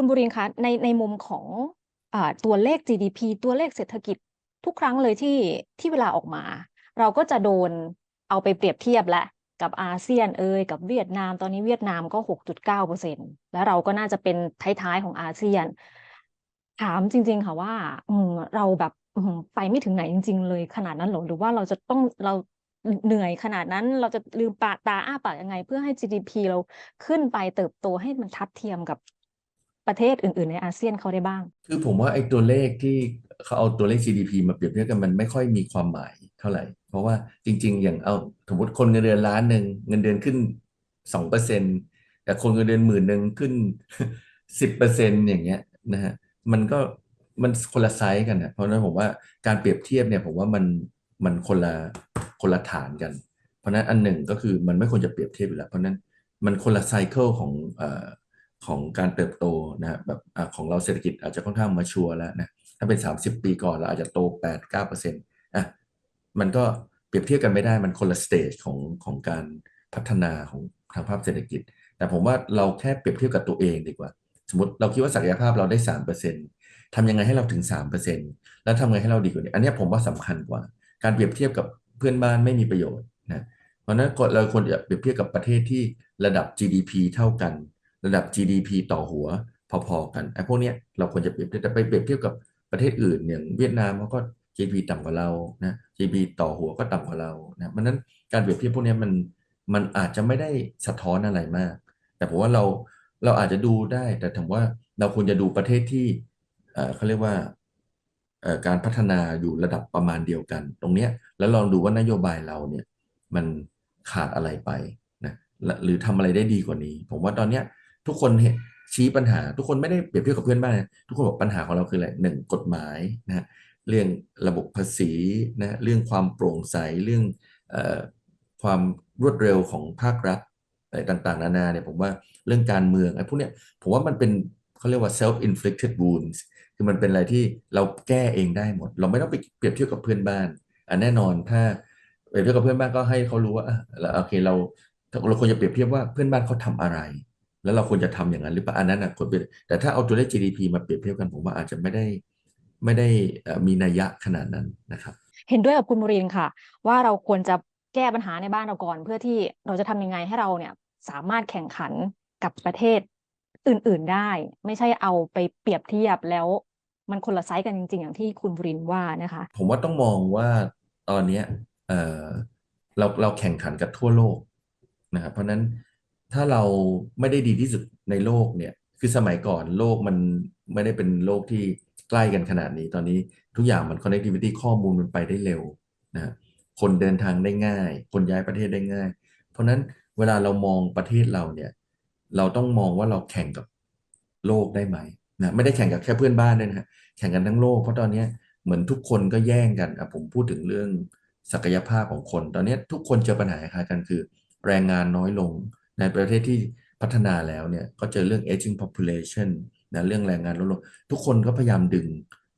คุณบุรินคะในในมุมของอตัวเลข GDP ตัวเลขเศรษฐกิจทุกครั้งเลยที่ที่เวลาออกมา เราก็จะโดนเอาไปเปรียบเทียบและกับอาเซียนเอ่ยกับเวียดนาม ตอนนี้เวียดนามก็ 6.9เปอร์เซ็นต์แล้วเราก็น่าจะเป็นท้ายๆของอาเซียน ถามจริง ๆ ค่ะว่าอืเราแบบไปไม่ถึงไหนจริง ๆ เลยขนาดนั้นหรอหรือว่าเราจะต้องเราเหนื่อยขนาดนั้นเราจะลืมปาตาอ้าปากยังไง เพื่อให้ GDP เราขึ้นไปเติบโตให้มันทัดเทียมกับ ประเทศอื่น ๆ ในอาเซียนเขาได้บ้าง คือผมว่าไอ้ตัวเลขที่เขาเอาตัวเลข GDP มาเปรียบเทียบกันมันไม่ค่อยมีความหมายเท่าไหร่ เพราะว่าจริง ๆ อย่างเอาสมมติคนเงินเดือนล้านหนึ่งเงินเดือนขึ้นสองเปอร์เซ็นแต่คนเงินเดือนหมื่นหนึ่งขึ้นสิบเปอร์เซ็นอย่างเงี้ยนะฮะมันก็มันคนละไซส์กันนะเพราะนั้นผมว่าการเปรียบเทียบเนี่ยผมว่ามันมันคนละคนละฐานกัน เพราะนั้นอันหนึ่งก็คือมันไม่ควรจะเปรียบเทียบอยู่แล้ว เพราะนั้นมันคนละไซเคิลของ ของการเติบโตนะแบบอของเราเศรษฐกิจอาจจะค่อนข้างมาชัวร์แล้วนะถ้าเป็น 30 ปีก่อนเราอาจจะโต 8 9เปอร์เซ็นต์อะมันก็เปรียบเทียบกันไม่ได้มันคนละสเตจของของการพัฒนาของทางภาพเศรษฐกิจ แต่ผมว่าเราแค่เปรียบเทียบกับตัวเองดีกว่า สมมติเราคิดว่าศักยภาพเราได้3%ทำยังไงให้เราถึง3%แล้วทำไงให้เราดีกว่านี้ อันนี้ผมว่าสำคัญกว่า การเปรียบเทียบกับเพื่อนบ้านไม่มีประโยชน์นะเพราะนั้นเราควรจะเปรียบเทียบกับประเทศที่ระดับ GDP เท่ากัน ระดับ GDP ต่อหัวพอๆกันไอ้พวกเนี้ยเราควรจะเปรียบเทียบแต่ไปเปรียบเทียบกับประเทศอื่นอย่างเวียดนามเขาก็ GDP ต่ำกว่าเรานะ GDP ต่อหัวก็ต่ำกว่าเรานะเพราะนั้นการเปรียบเทียบพวกนี้มันมันอาจจะไม่ได้สะท้อนอะไรมาก แต่ผมว่าเราเราอาจจะดูได้ แต่ถามว่าเราควรจะดูประเทศที่เขาเรียกว่าการพัฒนาอยู่ระดับประมาณเดียวกัน ตรงเนี้ยแล้วลองดูว่านโยบายเราเนี่ยมันขาดอะไรไปนะหรือทำอะไรได้ดีกว่านี้ ผมว่าตอนเนี้ย ทุกคนเห็นชี้ปัญหา ทุกคนไม่ได้เปรียบเทียบกับเพื่อนบ้านทุกคนบอกปัญหาของเราคืออะไรหนึ่งกฎหมายนะเรื่องระบบภาษีนะเรื่องความโปร่งใสเรื่องอความรวดเร็วของภาครัฐอะไรต่างๆ นานาเนี่ยผมว่าเรื่องการเมืองไอ้พวกเนี้ยผมว่ามันเป็นเขาเรียกว่า self inflicted wounds คือมันเป็นอะไรที่เราแก้เองได้หมด เราไม่ต้องไปเปรียบเทียบกับเพื่อนบ้านอันแน่นอนถ้าเปรียบเทียบกับเพื่อนบ้านก็ให้เขารู้ว่าโอเคเราเราควรจะเปรียบเทียบว่าเพื่อนบ้านเขาทาอะไร แล้วเราควรจะทำอย่างนั้นหรือเปล่าอันนั้นนะควรเป็นแต่ถ้าเอาตัวเลข GDP มาเปรียบเทียบกันผมว่าอาจจะไม่ได้ไม่ได้มีนัยยะขนาดนั้นนะครับ เห็นด้วยกับคุณมรินค่ะ ว่าเราควรจะแก้ปัญหาในบ้านเราก่อน เพื่อที่เราจะทำยังไงให้เราเนี่ยสามารถแข่งขันกับประเทศอื่น ๆได้ ไม่ใช่เอาไปเปรียบเทียบแล้วมันคนละไซส์กันจริง ๆ อย่างที่คุณบุรินว่านะคะ ผมว่าต้องมองว่าตอนนี้เออเราเราแข่งขันกับทั่วโลกนะครับเพราะนั้น ถ้าเราไม่ได้ดีที่สุดในโลกเนี่ย คือสมัยก่อนโลกมันไม่ได้เป็นโลกที่ใกล้กันขนาดนี้ ตอนนี้ทุกอย่างมัน connectivity ข้อมูลมันไปได้เร็วนะคนเดินทางได้ง่าย คนย้ายประเทศได้ง่าย เพราะนั้นเวลาเรามองประเทศเราเนี่ย เราต้องมองว่าเราแข่งกับโลกได้ไหมนะไม่ได้แข่งกับแค่เพื่อนบ้านด้วยนะแข่งกันทั้งโลก เพราะตอนนี้เหมือนทุกคนก็แย่งกันอะผมพูดถึงเรื่องศักยภาพของคน ตอนนี้ทุกคนเจอปัญหาคล้ายกันคือ แรงงานน้อยลง ในประเทศที่พัฒนาแล้วเนี่ยก็เจอเรื่อง aging population นะเรื่องแรงงานลดลงทุกคนก็พยายามดึง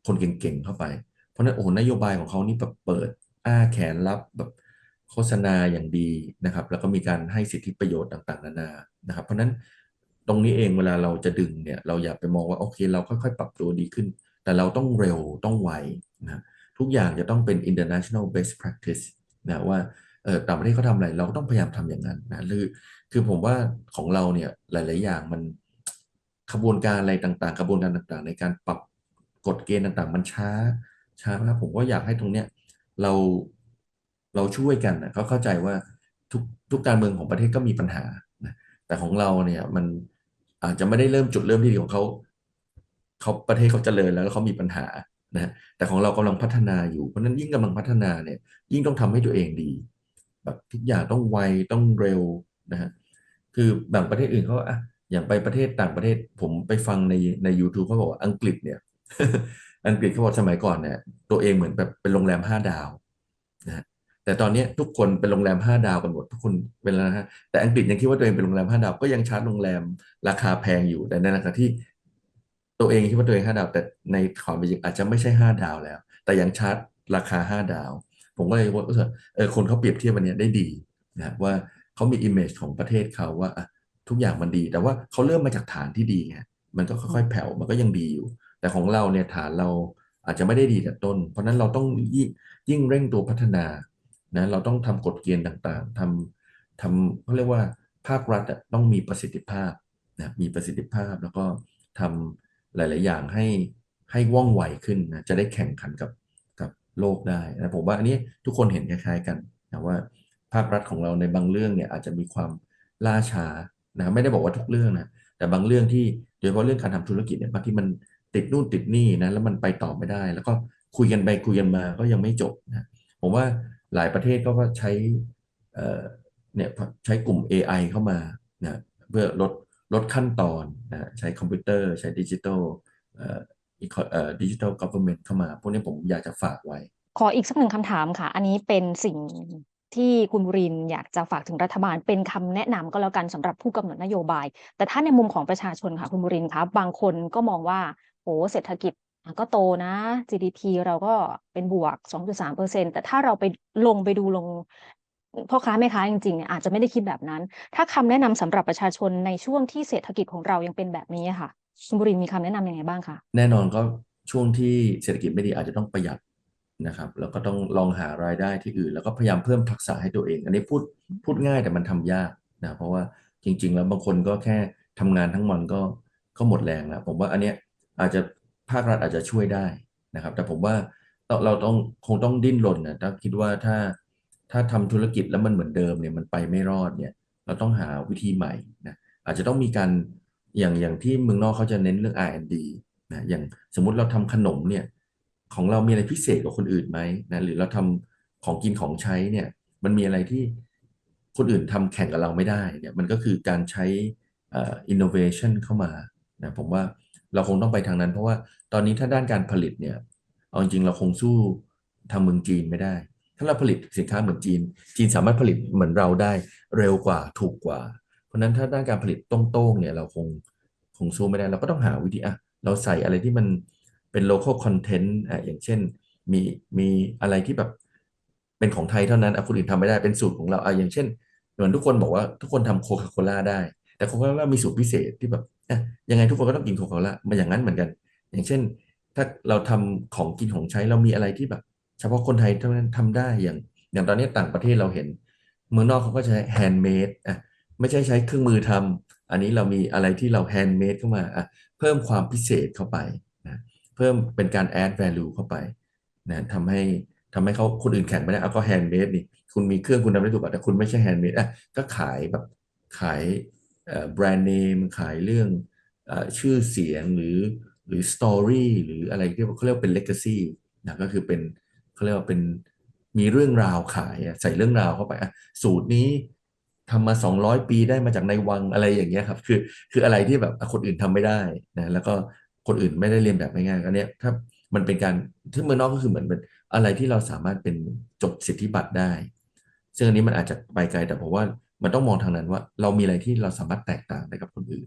คนเก่งๆเข้าไป เพราะนั้นโอ้นโยบายของเขานี่แบบเปิดอ้าแขนรับแบบโฆษณาอย่างดีนะครับ แล้วก็มีการให้สิทธิประโยชน์ต่างๆ นานานะครับ เพราะนั้นตรงนี้เองเวลาเราจะดึงเนี่ยเราอย่าไปมองว่าโอเค เราค่อยๆ ปรับตัวดีขึ้น แต่เราต้องเร็วต้องไวนะทุกอย่างจะต้องเป็น international best practice นะว่า ต่างประเทศเขาทำอะไร เราก็ต้องพยายามทำอย่างนั้นนะคือคือผมว่าของเราเนี่ยหลาย ๆ อย่างมันขบวนการอะไรต่างๆกระบวนการต่างๆ ในการปรับกฎเกณฑ์ต่าง ๆ มันช้าช้ามากผมก็อยากให้ตรงเนี้ยเราเราช่วยกันนะเขาเข้าใจว่าทุกทุกการเมืองของประเทศก็มีปัญหานะแต่ของเราเนี่ยมันอาจจะไม่ได้เริ่มจุดเริ่มที่ดีของเขาเขาประเทศเขาเจริญแล้วแล้วเขามีปัญหานะแต่ของเรากำลังพัฒนาอยู่เพราะนั้นยิ่งกำลังพัฒนาเนี่ยยิ่งต้องทำให้ตัวเองดี แบบทุกอย่างต้องไวต้องเร็วนะฮะคือบางประเทศอื่นเขาอะอย่างไปประเทศต่างประเทศผมไปฟังในใน u t u b e เขาบอกว่าอังกฤษเนี่ย อังกฤษเขาบอกสมัยก่อนเนี่ยตัวเองเหมือนแบบเป็นโรงแรมห้าดาวนะแต่ตอนนี้ทุกคนเป็นโรงแรมห้าดาวกันหมดทุกคนเป็นแล้วนะฮะแต่อังกฤษยังคิดว่าตัวเองเป็นโรงแรมห้าดาวก็ยังชาร์จโรงแรมราคาแพงอยู่แต่ในขณะที่ตัวเองคิดว่าตัวเองห้าดาว แต่ในความเป็นจริงอาจจะไม่ใช่ห้าดาวแล้ว แต่ยังชาร์จราคาห้าดาว ผมก็เลยว่าเออคนเขาเปรียบเทียบวันนี้ได้ดีนะว่าเขามีอิมเมจของประเทศเขาว่าทุกอย่างมันดี แต่ว่าเขาเริ่มมาจากฐานที่ดีไงมันก็ค่อยๆแผ่วมันก็ยังดีอยู่ แต่ของเราเนี่ยฐานเราอาจจะไม่ได้ดีแต่ต้น เพราะนั้นเราต้องยิ่งยิ่งเร่งตัวพัฒนานะเราต้องทำกฎเกณฑ์ต่างๆทำทำเขาเรียกว่าภาครัฐต้องมีประสิทธิภาพนะมีประสิทธิภาพแล้วก็ทำหลาย ๆ อย่างให้ให้ว่องไวขึ้นนะจะได้แข่งขันกับ โลกได้นะผมว่าอันนี้ทุกคนเห็นคล้ายๆกันนะว่าภาครัฐของเราในบางเรื่องเนี่ยอาจจะมีความล่าช้านะไม่ได้บอกว่าทุกเรื่องนะแต่บางเรื่องที่โดยเฉพาะเรื่องการทำธุรกิจเนี่ยบางที่มันติดนู่นติดนี่นะแล้วมันไปต่อไม่ได้ แล้วก็คุยกันไปคุยกันมาก็ยังไม่จบนะผมว่าหลายประเทศก็ก็ใช้เอ่อเนี่ยใช้กลุ่ม AI เข้ามานะเพื่อลดลดขั้นตอนนะใช้คอมพิวเตอร์ ใช้ดิจิทัลเอ่อ ดิจิทัลกัฟเวอร์เมนต์เข้ามา พวกนี้ผมอยากจะฝากไว้ ขออีกสักหนึ่งคำถามค่ะ อันนี้เป็นสิ่งที่คุณบุรินอยากจะฝากถึงรัฐบาลเป็นคำแนะนำก็แล้วกันสำหรับผู้กำหนดนโยบาย แต่ถ้าในมุมของประชาชนค่ะคุณบุรินทร์คะบางคนก็มองว่าโอ้เศรษฐกิจก็โตนะ GDP เราก็เป็นบวก 2.3%แต่ถ้าเราไปลงไปดูลงพ่อค้าแม่ค้าจริงๆเนี่ยอาจจะไม่ได้คิดแบบนั้น ถ้าคำแนะนำสำหรับประชาชนในช่วงที่เศรษฐกิจของเรายังเป็นแบบนี้ค่ะคุณบุรินทร์มีคำแนะนำยังไงบ้างคะแน่นอนก็ช่วงที่เศรษฐกิจไม่ดีอาจจะต้องประหยัดนะครับ แล้วก็ต้องลองหารายได้ที่อื่น แล้วก็พยายามเพิ่มทักษะให้ตัวเอง อันนี้พูดพูดง่ายแต่มันทำยากนะเพราะว่าจริง ๆ แล้วบางคนก็แค่ทำงานทั้งวันก็ก็หมดแรงแล้วผมว่าอันเนี้ยอาจจะภาครัฐอาจจะช่วยได้นะครับ แต่ผมว่าเราเราต้องคงต้องดิ้นรนนะถ้าคิดว่าถ้าถ้าทำธุรกิจแล้วมันเหมือนเดิมเนี่ยมันไปไม่รอดเนี่ย เราต้องหาวิธีใหม่นะอาจจะต้องมีการ อย่างอย่างที่เมืองนอกเขาจะเน้นเรื่อง R&D นะอย่างสมมุติเราทำขนมเนี่ยของเรามีอะไรพิเศษกว่าคนอื่นไหมนะหรือเราทำของกินของใช้เนี่ยมันมีอะไรที่คนอื่นทำแข่งกับเราไม่ได้เนี่ยมันก็คือการใช้อ่อ innovation เข้ามานะผมว่าเราคงต้องไปทางนั้น เพราะว่าตอนนี้ถ้าด้านการผลิตเนี่ยเอาจริงเราคงสู้ทางเมืองจีนไม่ได้ ถ้าเราผลิตสินค้าเหมือนจีน จีนสามารถผลิตเหมือนเราได้เร็วกว่าถูกกว่า เพราะนั้นถ้าด้านการผลิตตรงๆเนี่ยเราคงคงสู้ไม่ได้เราก็ต้องหาวิธีอะเราใส่อะไรที่มันเป็น local content อะอย่างเช่นมีมีอะไรที่แบบเป็นของไทยเท่านั้นอะคนอื่นทำไม่ได้เป็นสูตรของเราอะอย่างเช่นเหมือนทุกคนบอกว่าทุกคนทำโคคาโคล่าได้ แต่โคคาโคล่ามีสูตรพิเศษที่แบบอะยังไงทุกคนก็ต้องกินโคคาโคล่ามาอย่างนั้นเหมือนกัน อย่างเช่น ถ้าเราทำของกินของใช้เรามีอะไรที่แบบ เฉพาะคนไทยเท่านั้นทำได้อย่าง อย่างตอนนี้ต่างประเทศเราเห็น เมืองนอกเขาก็ใช้แฮนด์เมดอะ ไม่ใช่ใช้เครื่องมือทำอันนี้เรามีอะไรที่เราแฮนด์เมดเข้ามาอะเพิ่มความพิเศษเข้าไปนะเพิ่มเป็นการ add value เข้าไปนะทำให้ทำให้เขาคนอื่นแข่งไม่ได้เอาก็แฮนด์เมดนี่คุณมีเครื่องคุณทำได้ถูกป่ะแต่คุณไม่ใช่แฮนด์เมดอะก็ขายแบบขายแบรนด์เนมขายเรื่องอชื่อเสียงหรือหรือสตอรี่หรืออะไรที่เขาเรียกว่าเป็น legacy นะก็คือเป็นเขาเรียกว่าเป็นมีเรื่องราวขายใส่เรื่องราวเข้าไปอะสูตรนี้ ทำมา 200 ปีได้มาจากในวังอะไรอย่างเงี้ยครับ คือ คืออะไรที่แบบคนอื่นทำไม่ได้นะแล้วก็คนอื่นไม่ได้เรียนแบบง่ายๆอันเนี้ยถ้ามันเป็นการที่เมืองนอกก็คือเหมือนเป็นอะไรที่เราสามารถเป็นจดสิทธิบัตรได้ ซึ่งอันนี้มันอาจจะไปไกลแต่ผมว่ามันต้องมองทางนั้นว่า เรามีอะไรที่เราสามารถแตกต่างได้กับคนอื่น